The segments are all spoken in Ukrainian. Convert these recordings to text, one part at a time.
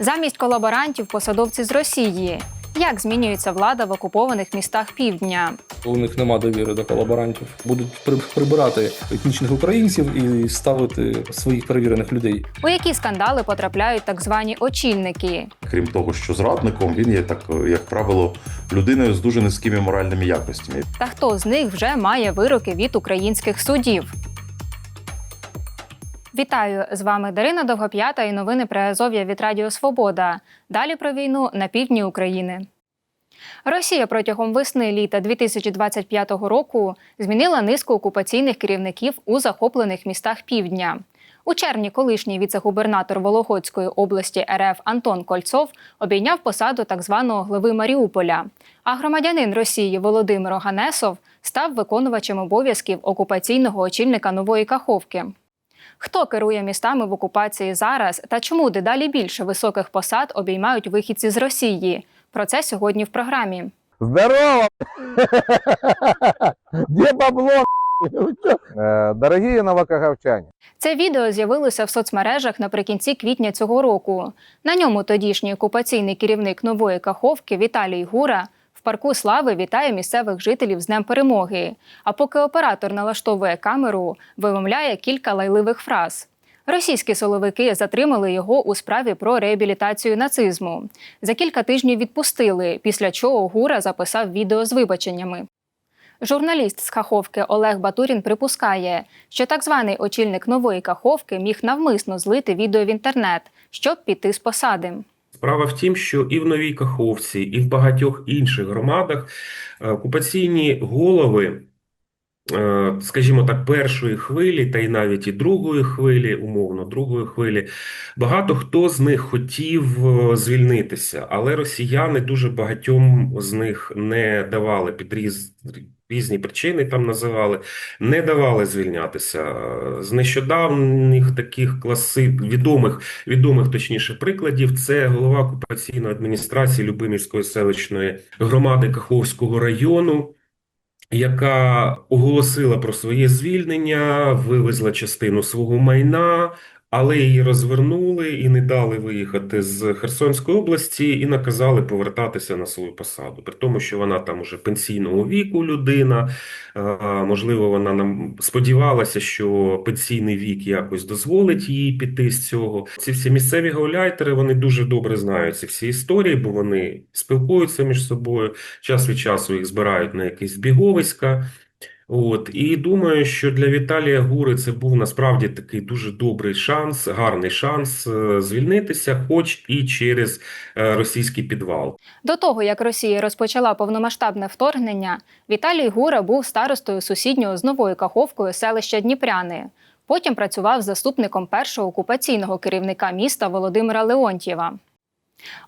Замість колаборантів посадовці з Росії. Як змінюється влада в окупованих містах півдня? У них нема довіри до колаборантів. Будуть при- прибирати етнічних українців і ставити своїх перевірених людей. У які скандали потрапляють так звані очільники? Крім того, що зрадником він є так, як правило, людиною з дуже низькими моральними якостями. Та хто з них вже має вироки від українських судів? Вітаю з вами Дарина Довгоп'ята і новини про Азов'я від Радіо Свобода. Далі про війну на півдні України. Росія протягом весни літа 2025 року змінила низку окупаційних керівників у захоплених містах півдня. У червні колишній віце-губернатор Вологодської області РФ Антон Кольцов обійняв посаду так званого глави Маріуполя. А громадянин Росії Володимир Оганесов став виконувачем обов'язків окупаційного очільника нової Каховки. Хто керує містами в окупації зараз та чому дедалі більше високих посад обіймають вихідці з Росії? Про це сьогодні в програмі. Здорово! Где бабло? Вы чё? Э, Дорогие новокаговчане, Це відео з'явилося в соцмережах наприкінці квітня цього року. На ньому тодішній окупаційний керівник нової Каховки Віталій Гура в парку Слави вітає місцевих жителів з Днем Перемоги. А поки оператор налаштовує камеру, вимовляє кілька лайливих фраз. Російські силовики затримали його у справі про реабілітацію нацизму. За кілька тижнів відпустили, після чого Гура записав відео з вибаченнями. Журналіст з Каховки Олег Батурін припускає, що так званий очільник нової Каховки міг навмисно злити відео в інтернет, щоб піти з посади. Справа в тім, що і в Новій Каховці, і в багатьох інших громадах е, окупаційні голови, скажімо так, першої хвилі, та й навіть і другої хвилі, умовно, другої хвилі, багато хто з них хотів е, звільнитися, але росіяни дуже багатьом з них не давали підріз. Різні причини там називали, не давали звільнятися. З нещодавніх таких класи відомих відомих, точніше, прикладів це голова окупаційної адміністрації Любимівської селищної громади Каховського району, яка оголосила про своє звільнення, вивезла частину свого майна, але її розвернули і не дали виїхати з Херсонської області і наказали повертатися на свою посаду. При тому, що вона там уже пенсійного віку людина, можливо, вона нам сподівалася, що пенсійний вік якось дозволить їй піти з цього. Ці всі місцеві гауляйтери вони дуже добре знають ці всі історії, бо вони спілкуються між собою. Час від часу їх збирають на якісь збіговиська. От і думаю, що для Віталія Гури це був насправді такий дуже добрий шанс, гарний шанс е, звільнитися, хоч і через е, російський підвал. До того, як Росія розпочала повномасштабне вторгнення, Віталій Гура був старостою сусіднього з новою Каховкою селища Дніпряни. Потім працював заступником першого окупаційного керівника міста Володимира Леонтьєва.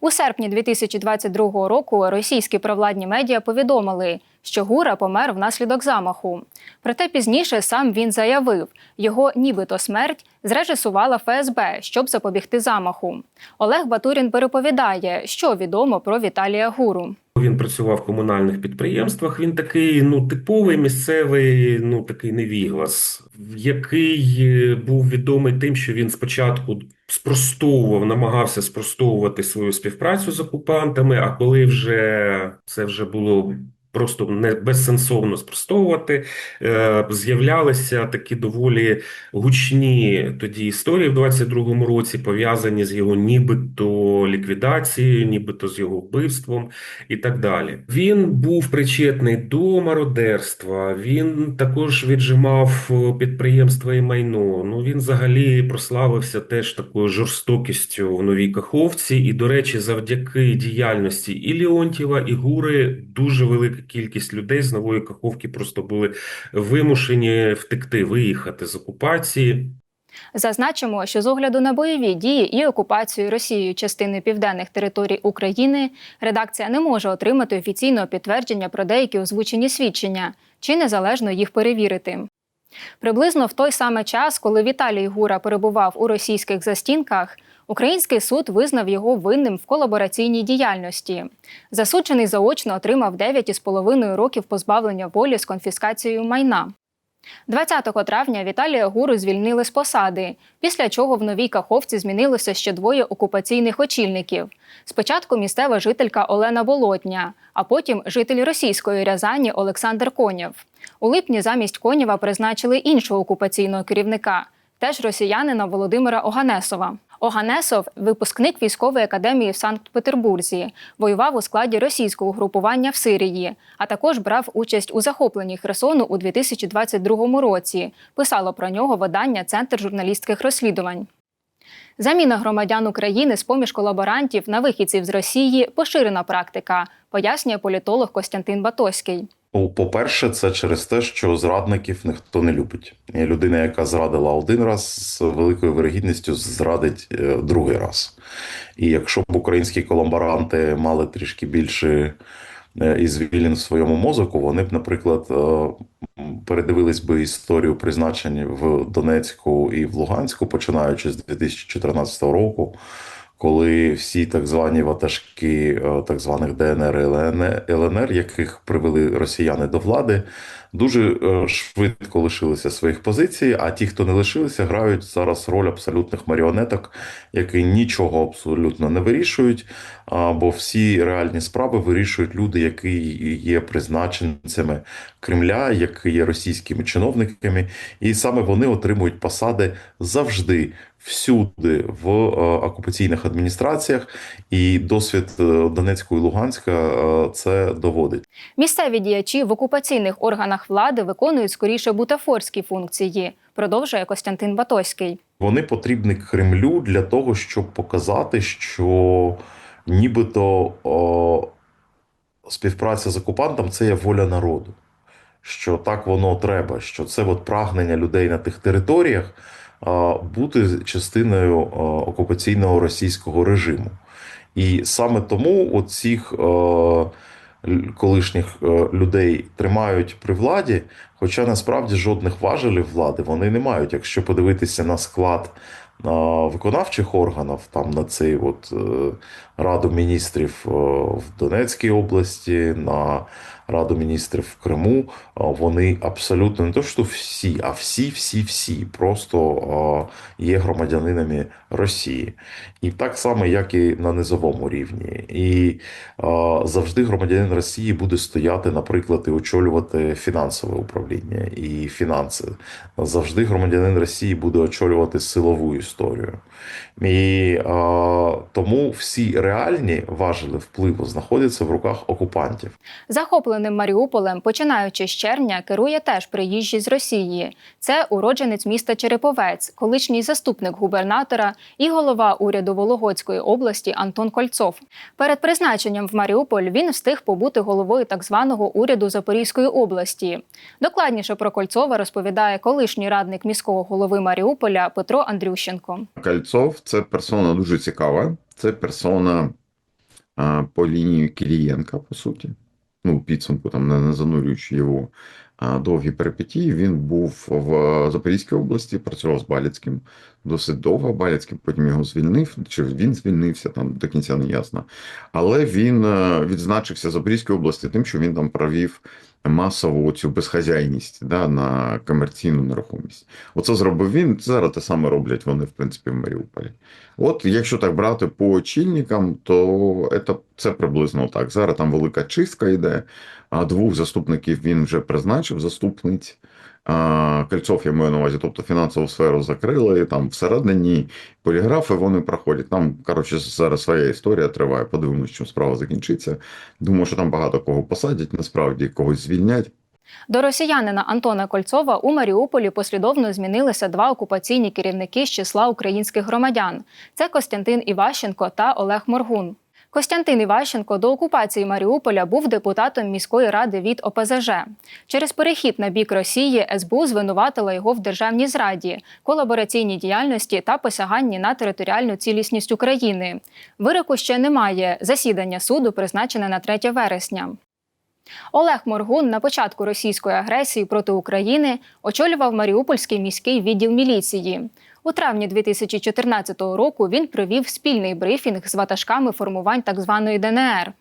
У серпні 2022 року російські провладні медіа повідомили, що Гура помер внаслідок замаху. Проте пізніше сам він заявив, його нібито смерть зрежисувала ФСБ, щоб запобігти замаху. Олег Батурін переповідає, що відомо про Віталія Гуру. Він працював в комунальних підприємствах. Він такий, ну, типовий місцевий, ну такий невіглас, який е, був відомий тим, що він спочатку спростовував, намагався спростовувати свою співпрацю з окупантами. А коли вже це вже було просто не безсенсовно спростовувати, е, з'являлися такі доволі гучні тоді історії в 22-му році, пов'язані з його нібито ліквідацією, нібито з його вбивством і так далі. Він був причетний до мародерства. Він також віджимав е, підприємства і майно. Ну він взагалі прославився теж такою жорстокістю в новій Каховці. І, до речі, завдяки діяльності і Леонтьєва, і Гури дуже велика кількість людей з нової Каховки просто були вимушені втекти, виїхати з окупації. Зазначимо, що з огляду на бойові дії і окупацію Росією частини південних територій України редакція не може отримати офіційного підтвердження про деякі озвучені свідчення чи незалежно їх перевірити. Приблизно в той самий час, коли Віталій Гура перебував у російських застінках, український суд визнав його винним в колабораційній діяльності. Засуджений заочно отримав 9,5 років позбавлення волі з конфіскацією майна. 20 травня Віталія Гуру звільнили з посади, після чого в новій Каховці змінилося ще двоє окупаційних очільників. Спочатку місцева жителька Олена Болотня, а потім житель російської Рязані Олександр Конєв. У липні замість Конєва призначили іншого окупаційного керівника, теж росіянина Володимира Оганесова. Оганесов випускник військової академії в Санкт-Петербурзі, воював у складі російського групування в Сирії, а також брав участь у захопленні Херсону у 2022 році. Писало про нього видання Центр журналістських розслідувань. Заміна громадян України з поміж колаборантів на вихідців з Росії поширена практика, пояснює політолог Костянтин Батоський. Ну, по-перше, це через те, що зрадників ніхто не любить. Людина, яка зрадила один раз, з великою вирогідністю зрадить е, другий раз. І якщо б українські колаборанти мали трішки більше е, ізвілін в своєму мозоку, вони б, наприклад, е, передивились би історію призначень в Донецьку і в Луганську, починаючи з 2014 року. Коли всі так звані ватажки е, так званих ДНР і ЛНР, яких привели росіяни до влади, дуже е, швидко лишилися своїх позицій. А ті, хто не лишилися, грають зараз роль абсолютних маріонеток, які нічого абсолютно не вирішують. Бо всі реальні справи вирішують люди, які є призначенцями Кремля, які є російськими чиновниками, і саме вони отримують посади завжди. Всюди в е, окупаційних адміністраціях, і досвід е, Донецького і Луганська е, це доводить. Місцеві діячі в окупаційних органах влади виконують скоріше бутафорські функції, продовжує Костянтин Батоський. Вони потрібні Кремлю для того, щоб показати, що нібито о, співпраця з окупантом це є воля народу. Що так воно треба, що це от прагнення людей на тих територіях бути частиною окупаційного російського режиму. І саме тому оцих колишніх людей тримають при владі, хоча насправді жодних важелів влади вони не мають. Якщо подивитися на склад виконавчих органів, там на цей от е, Раду міністрів е, в Донецькій області, на Раду міністрів в Криму, е, вони абсолютно не то, що всі, а всі, всі, всі просто е, є громадянинами Росії. І так само, як і на низовому рівні. І завжди громадянин Росії буде стояти, наприклад, і очолювати фінансове управління і фінанси. Завжди громадянин Росії буде очолювати силову історію. І тому всі реальні важелі впливу знаходяться в руках окупантів. Захопленим Маріуполем, починаючи з червня, керує теж приїжджий з Росії. Це уродженець міста Череповець, колишній заступник губернатора і голова уряду Вологодської області Антон Кольцов. Перед призначенням в Маріуполь він встиг побути головою так званого уряду Запорізької області. Докладніше про Кольцова розповідає колишній радник міського голови Маріуполя Петро Андрющенко. Кольцов це персона дуже цікава. Це персона а, по лінії Кілієнка, по суті. Ну, підсумку, там, не, не занурюючи його а, довгі перипетії, він був в Запорізькій області, працював з Баліцьким досить довго. Баліцький потім його звільнив, чи він звільнився, там до кінця не ясно. Але він е, відзначився Запорізькій області тим, що він там провів масову цю безхазяйність да, на комерційну нерухомість. Оце зробив він. Зараз те саме роблять вони, в принципі, в Маріуполі. От якщо так брати по очільникам, то це, це приблизно так. Зараз там велика чистка йде, а двох заступників він вже призначив, заступниць. Кольцов я маю на увазі, тобто фінансову сферу закрили, там всередині поліграфи вони проходять. Там, коротше, зараз своя історія триває. Подивимось, чим справа закінчиться. Думаю, що там багато кого посадять, насправді когось звільнять. До росіянина Антона Кольцова у Маріуполі послідовно змінилися два окупаційні керівники з числа українських громадян: це Костянтин Іващенко та Олег Моргун. Костянтин Іващенко до окупації Маріуполя був депутатом міської ради від ОПЗЖ. Через перехід на бік Росії СБУ звинуватила його в державній зраді, колабораційній діяльності та посяганні на територіальну цілісність України. Вироку ще немає. Засідання суду призначене на 3 вересня. Олег Моргун на початку російської агресії проти України очолював Маріупольський міський відділ міліції. У травні 2014 року він провів спільний брифінг з ватажками формувань так званої ДНР.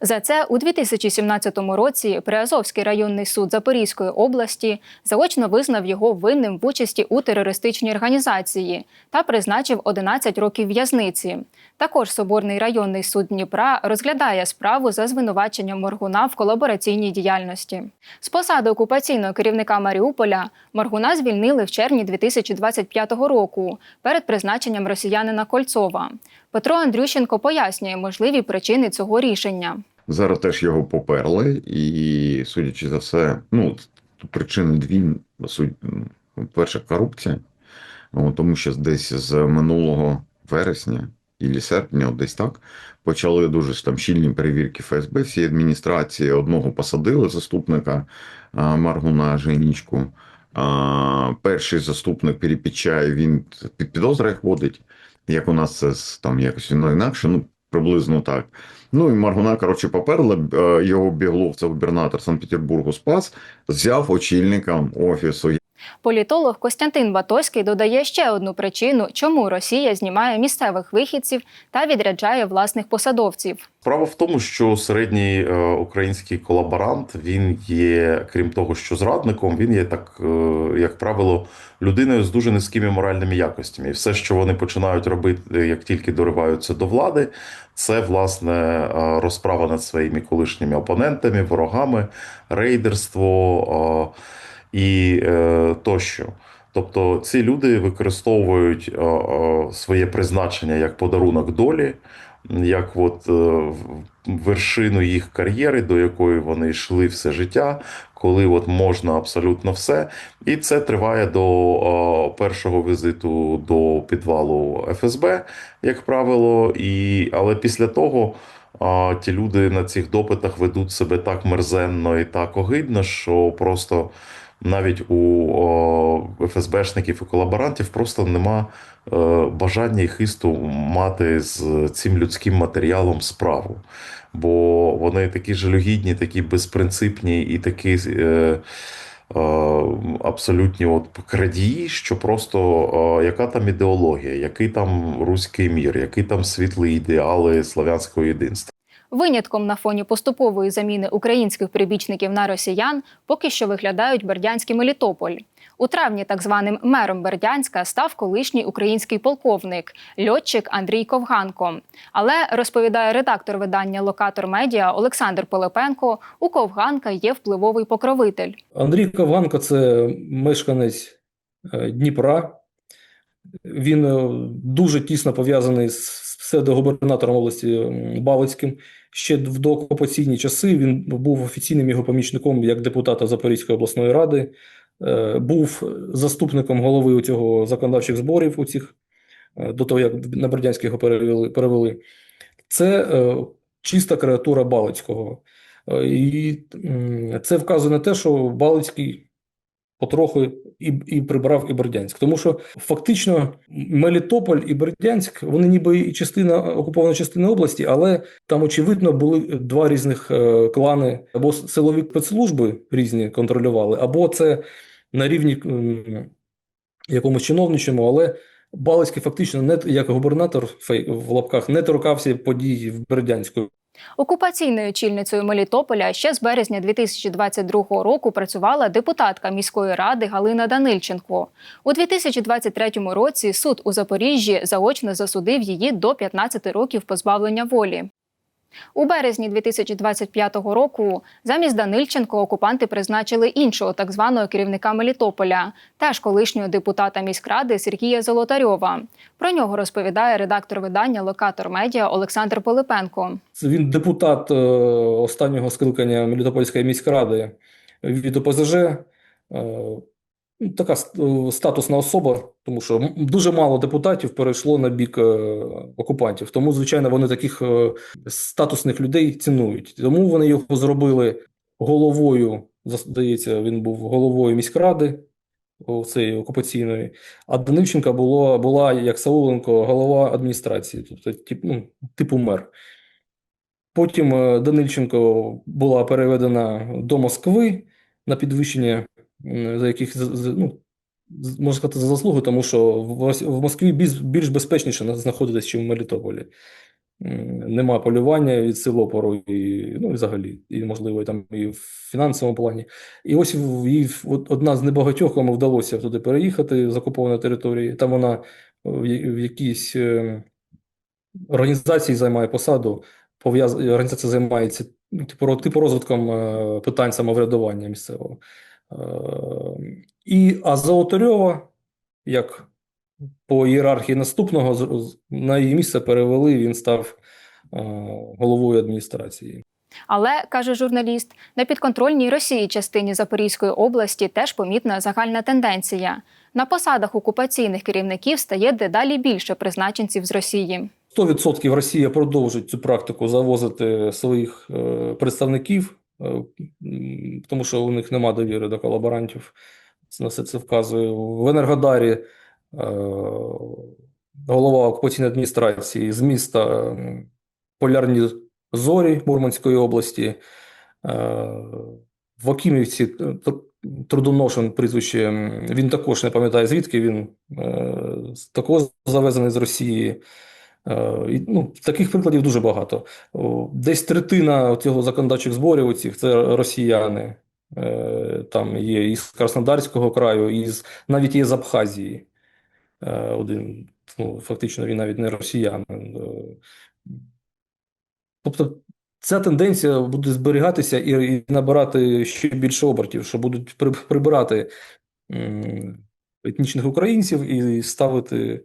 За це у 2017 році Приазовський районний суд Запорізької області заочно визнав його винним в участі у терористичній організації та призначив 11 років в'язниці. Також Соборний районний суд Дніпра розглядає справу за звинуваченням Моргуна в колабораційній діяльності. З посади окупаційного керівника Маріуполя Моргуна звільнили в червні 2025 року перед призначенням росіянина Кольцова. Петро Андрющенко пояснює можливі причини цього рішення. Зараз теж його поперли, і, судячи за все, ну, причини дві. Суть, ну, перша корупція, ну, тому що десь з минулого вересня і серпня, десь так, почали дуже там щільні перевірки ФСБ. Всі адміністрації одного посадили заступника Маргуна Женічку. А, перший заступник Перепічай, він під підозрою ходить. Як у нас це там якось воно інакше, ну приблизно так. Ну і Маргуна, коротше, поперла е, його біглов, це губернатор Санкт-Петербургу спас, взяв очільником офісу. Політолог Костянтин Батоський додає ще одну причину, чому Росія знімає місцевих вихідців та відряджає власних посадовців. Справа в тому, що середній е, український колаборант він є, крім того, що зрадником, він є так, е, як правило, людиною з дуже низькими моральними якостями. І все, що вони починають робити, як тільки дориваються до влади, це власне е, розправа над своїми колишніми опонентами, ворогами, рейдерство е, і е, тощо. Тобто ці люди використовують е, е, своє призначення як подарунок долі, як от вершину їх кар'єри, до якої вони йшли все життя, коли от можна абсолютно все. І це триває до першого візиту до підвалу ФСБ, як правило. І, але після того а, ті люди на цих допитах ведуть себе так мерзенно і так огидно, що просто навіть у ФСБшників і колаборантів просто нема е, бажання і хисту мати з цим людським матеріалом справу. Бо вони такі жалюгідні, такі безпринципні і такі. Е, е, Абсолютні от крадії, що просто яка там ідеологія, який там руський мір, які там світлі ідеали славянського єдинства. Винятком на фоні поступової заміни українських прибічників на росіян поки що виглядають Бердянський Мелітополь. У травні так званим мером Бердянська став колишній український полковник, льотчик Андрій Ковганко. Але розповідає редактор видання Локатор Медіа Олександр Пилипенко, у Ковганка є впливовий покровитель. Андрій Ковганко це мешканець е, Дніпра. Він е, дуже тісно пов'язаний з псевдогубернатором області Балицьким. Ще в доокупаційні часи він був офіційним його помічником як депутата Запорізької обласної ради, е, був заступником голови цього законодавчих зборів у цих, е, до того, як на Бердянський його перевели. Це е, чиста креатура Балицького. І це вказує на те, що Балицький потрохи і, і прибрав і Бердянськ. Тому що фактично Мелітополь і Бердянськ, вони ніби і частина окупована частина області, але там, очевидно, були два різних е, клани, або силові спецслужби різні контролювали, або це на рівні м, якомусь чиновничому, але Балицький фактично не як губернатор в лапках не торкався подій в Бердянську. Окупаційною очільницею Мелітополя ще з березня 2022 року працювала депутатка міської ради Галина Данильченко. У 2023 році суд у Запоріжжі заочно засудив її до 15 років позбавлення волі. У березні 2025 року замість Данильченко окупанти призначили іншого так званого керівника Мелітополя, теж колишнього депутата міськради Сергія Золотарьова. Про нього розповідає редактор видання Локатор Медіа Олександр Пилипенко. Він депутат е, останнього скликання Мелітопольської міськради від ОПЗЖ. Ну, Така е, статусна особа, тому що дуже мало депутатів перейшло на бік е, окупантів. Тому, звичайно, вони таких е, статусних людей цінують. Тому вони його зробили головою. Здається, він був головою міськради цієї окупаційної. А Данильченка було, була, як Сауленко, голова адміністрації, тобто тип, ну, типу мер. Потім Данильченко була переведена до Москви на підвищення, за яких ну, можна сказати, за заслуги, тому що в Москві більш, безпечніше на- знаходитись, ніж в Мелітополі. нема полювання від сил опору, і, ну, і взагалі, і, можливо, і там і в фінансовому плані. І ось їй одна з небагатьох, кому вдалося туди переїхати з окупованої території. Там вона в, в якійсь е, організації займає посаду, пов'яз... організація займається ну, типу, типу розвитком е, питань самоврядування місцевого. Е, І а Золотарьова, як по ієрархії наступного, на її місце перевели, він став е, головою адміністрації. Але каже журналіст, на підконтрольній Росії частині Запорізької області теж помітна загальна тенденція. На посадах окупаційних керівників стає дедалі більше призначенців з Росії. 100% Росія продовжить цю практику завозити своїх е, представників, тому що у них нема довіри до колаборантів. На все це вказує. В Енергодарі е, голова окупаційної адміністрації з міста м, Полярні Зорі Мурманської області. Е, в Окімівці Тр- Трудоношин прізвище, він також не пам'ятає звідки він е, також завезений з Росії. Е, Ну, таких прикладів дуже багато. Десь третина цього законодавчих зборів оцих це росіяни. Е, Там є із Краснодарського краю, із, навіть є з Абхазії. Е, Один, ну, фактично, він навіть не росіянин. Тобто ця тенденція буде зберігатися і, набирати ще більше обертів, що будуть при- прибирати етнічних українців і ставити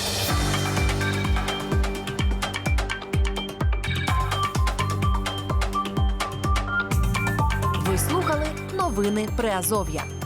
Новини Приазов'я.